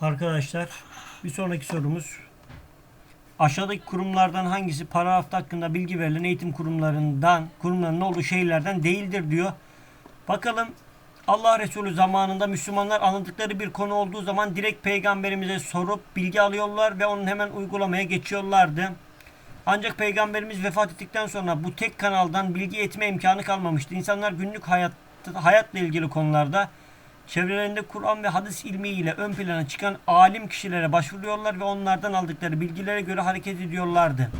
Arkadaşlar bir sonraki sorumuz aşağıdaki kurumlardan hangisi paragraf hakkında bilgi verilen eğitim kurumlarından kurumların olduğu şehirlerden değildir diyor. Bakalım Allah Resulü zamanında Müslümanlar anladıkları bir konu olduğu zaman direkt peygamberimize sorup bilgi alıyorlar ve onun hemen uygulamaya geçiyorlardı. Ancak peygamberimiz vefat ettikten sonra bu tek kanaldan bilgi etme imkanı kalmamıştı. İnsanlar günlük hayat, hayatla ilgili konularda çevrelerinde Kur'an ve hadis ilmiyle ön plana çıkan alim kişilere başvuruyorlar ve onlardan aldıkları bilgilere göre hareket ediyorlardı.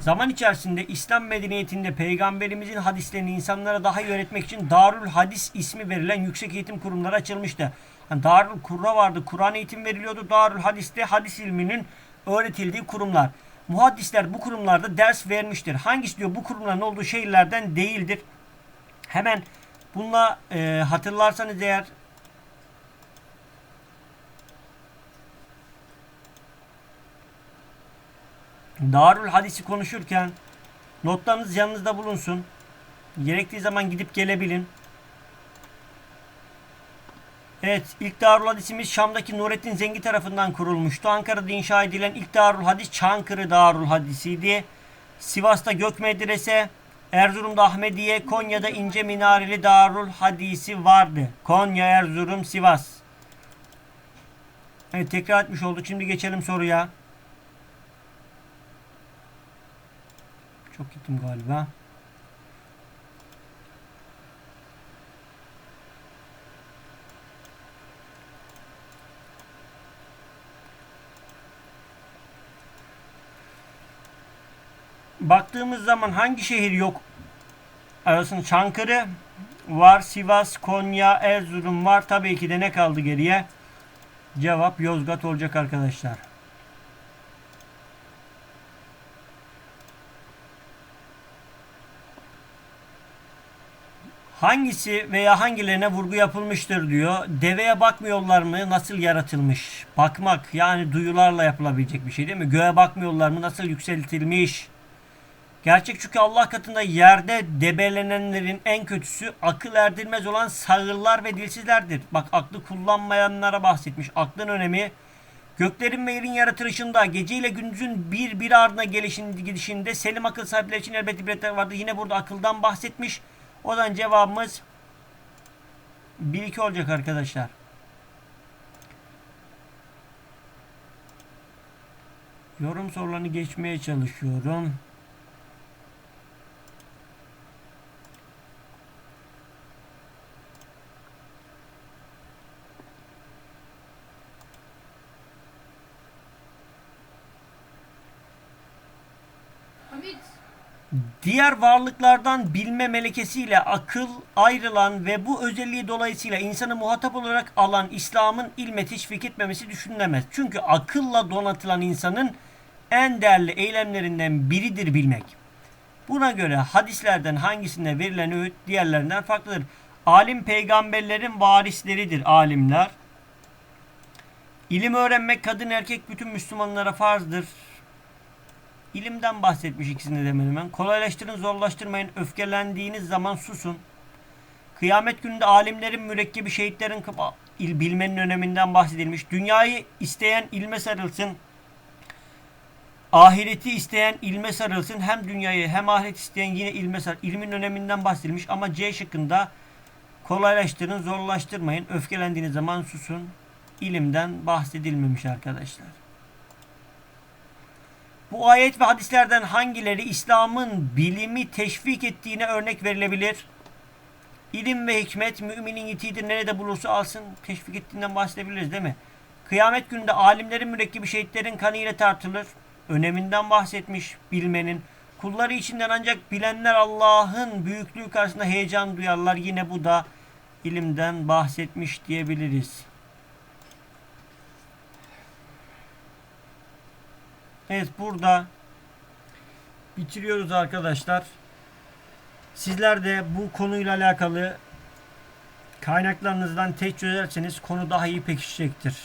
Zaman içerisinde İslam medeniyetinde peygamberimizin hadislerini insanlara daha iyi öğretmek için Darül Hadis ismi verilen yüksek eğitim kurumları açılmıştı. Yani Darül Kurra vardı. Kur'an eğitim veriliyordu. Darül Hadis'te hadis ilminin öğretildiği kurumlar. Muhaddisler bu kurumlarda ders vermiştir. Hangisi diyor bu kurumların olduğu şehirlerden değildir. Hemen bununla e, hatırlarsanız eğer Darül Hadis'i konuşurken notlarınız yanınızda bulunsun. Gerektiği zaman gidip gelebilin. Evet, ilk Darül Hadis'imiz Şam'daki Nurettin Zengi tarafından kurulmuştu. Ankara'da inşa edilen ilk Darül Hadis Çankırı Darül Hadis'iydi. Sivas'ta Gök Medrese, Erzurum'da Ahmediye, Konya'da İnce Minareli Darül Hadis'i vardı. Konya, Erzurum, Sivas. Evet, tekrar etmiş olduk. Şimdi geçelim soruya. Çok gittim galiba. Baktığımız zaman hangi şehir yok? Arasında Çankırı var, Sivas, Konya, Erzurum var. Tabii ki de ne kaldı geriye? Cevap Yozgat olacak arkadaşlar. Hangisi veya hangilerine vurgu yapılmıştır diyor. Deveye bakmıyorlar mı? Nasıl yaratılmış? Bakmak yani duyularla yapılabilecek bir şey değil mi? Göğe bakmıyorlar mı? Nasıl yükseltilmiş? Gerçek çünkü Allah katında yerde debelenenlerin en kötüsü akıl erdirmez olan sağırlar ve dilsizlerdir. Bak aklı kullanmayanlara bahsetmiş. Aklın önemi göklerin ve yerin yaratılışında gece ile gündüzün bir bir ardına gelişin, gidişinde selim akıl sahipleri için elbet ibretler vardır. Yine burada akıldan bahsetmiş. O cevabımız 1-2 olacak arkadaşlar. Yorum sorularını geçmeye çalışıyorum. Hamit. Diğer varlıklardan bilme melekesiyle akıl ayrılan ve bu özelliği dolayısıyla insanı muhatap olarak alan İslam'ın ilme teşvik etmemesi düşünülemez. Çünkü akılla donatılan insanın en değerli eylemlerinden biridir bilmek. Buna göre hadislerden hangisinde verilen öğüt diğerlerinden farklıdır. Alim peygamberlerin varisleridir alimler. İlim öğrenmek kadın erkek bütün Müslümanlara farzdır. İlimden bahsetmiş ikisinde de hemen hemen. Kolaylaştırın, zorlaştırmayın. Öfkelendiğiniz zaman susun. Kıyamet gününde alimlerin mürekkebi şehitlerin il bilmenin öneminden bahsedilmiş. Dünyayı isteyen ilme sarılsın. Ahireti isteyen ilme sarılsın. Hem dünyayı hem ahiret isteyen yine ilme sar. İlmin öneminden bahsedilmiş ama C şıkkında kolaylaştırın, zorlaştırmayın. Öfkelendiğiniz zaman susun. İlimden bahsedilmemiş arkadaşlar. Bu ayet ve hadislerden hangileri İslam'ın bilimi teşvik ettiğine örnek verilebilir? İlim ve hikmet müminin yitiğidir nerede bulursa alsın teşvik ettiğinden bahsedebiliriz değil mi? Kıyamet gününde alimlerin mürekkebi şehitlerin kanı ile tartılır. Öneminden bahsetmiş bilmenin. Kulları içinden ancak bilenler Allah'ın büyüklüğü karşısında heyecan duyarlar. Yine bu da ilimden bahsetmiş diyebiliriz. Evet burada bitiriyoruz arkadaşlar. Sizler de bu konuyla alakalı kaynaklarınızdan test çözerseniz konu daha iyi pekişecektir.